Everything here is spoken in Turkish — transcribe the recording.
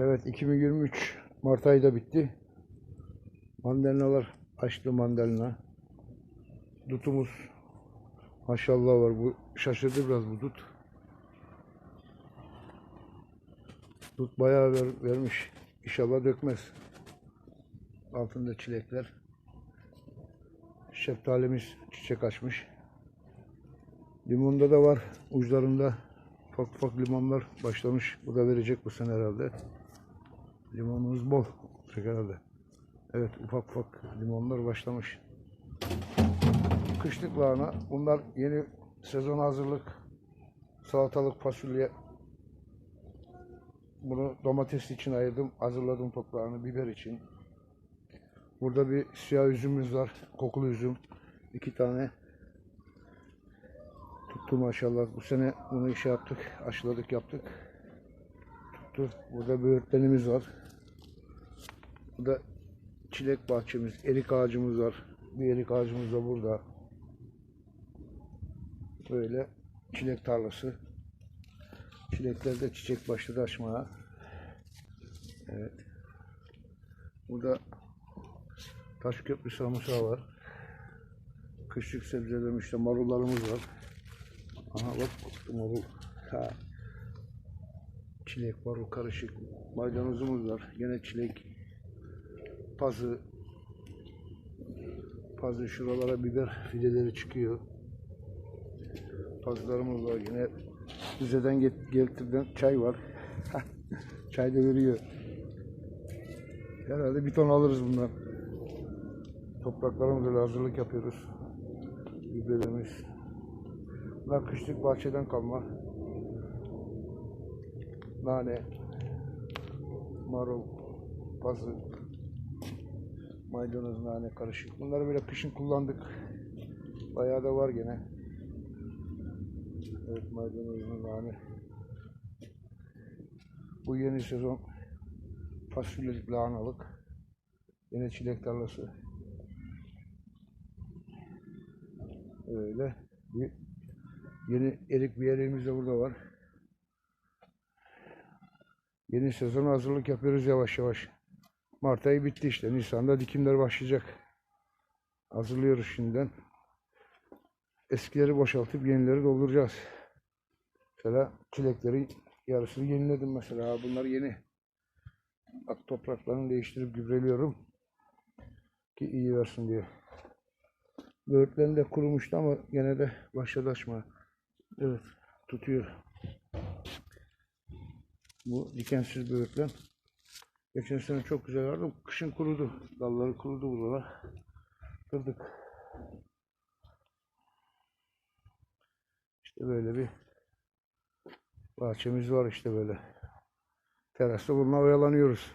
Evet 2023 Mart ayı da bitti. Mandalinalar açtı mandalina. Dutumuz maşallah var. Bu şaşırdı biraz bu dut. Dut bayağı ver- vermiş. İnşallah dökmez. Altında çilekler. Şeftalimiz çiçek açmış. Limonda da var uçlarında. Ufak ufak limonlar başlamış. Bu da verecek bu sene herhalde. Limonumuz bol olacak herhalde. Evet ufak ufak limonlar başlamış. Kışlık lahana. Bunlar yeni sezon hazırlık. Salatalık, fasulye. Bunu domates için ayırdım. Hazırladım toprağını biber için. Burada bir siyah üzümümüz var. Kokulu üzüm. iki tane. Tuttu maşallah. Bu sene bunu şey yaptık. Aşıladık yaptık. Tuttu. Burada böğürtlenimiz var. Burada çilek bahçemiz, erik ağacımız var. Bir erik ağacımız da burada. Böyle çilek tarlası. Çileklerde çiçek başladı açmaya. Evet. Burada Taşköprü sarımsağı var. Kışlık sebzelerim işte marullarımız var. Aha bak marul. Ha. Çilek marul karışık. Maydanozumuz var. Yine çilek. Pazı. Pazı şuralara biber fideleri çıkıyor. Pazılarımız var. Yine Rize'den get- getirdiğim çay var. çay da veriyor. Herhalde bir ton alırız bundan. Topraklarımızla hazırlık yapıyoruz. Biberimiz. Bunlar kışlık bahçeden kalma. Nane, marul, pazı, maydanoz, nane karışık. Bunları böyle kışın kullandık. Bayağı da var gene. Evet maydanoz, nane. Bu yeni sezon fasulyelik lahanalık. Yine çilek tarlası. Öyle bir yeni erik bir yerimiz de burada var. Yeni sezon hazırlık yapıyoruz yavaş yavaş. Mart ayı bitti işte. Nisan'da dikimler başlayacak. Hazırlıyoruz şimdiden. Eskileri boşaltıp yenileri dolduracağız. Mesela çilekleri yarısını yeniledim mesela. Bunlar yeni. Bak topraklarını değiştirip gübreliyorum. Ki iyi versin diye. Böğürtlen de kurumuştu ama gene de başladı açmaya. Evet tutuyor. Bu dikensiz böğürtlen. Geçen sene çok güzel vardı. Kışın kurudu. Dalları kurudu buralar. Kırdık. İşte böyle bir bahçemiz var işte böyle. Terasta bununla oyalanıyoruz.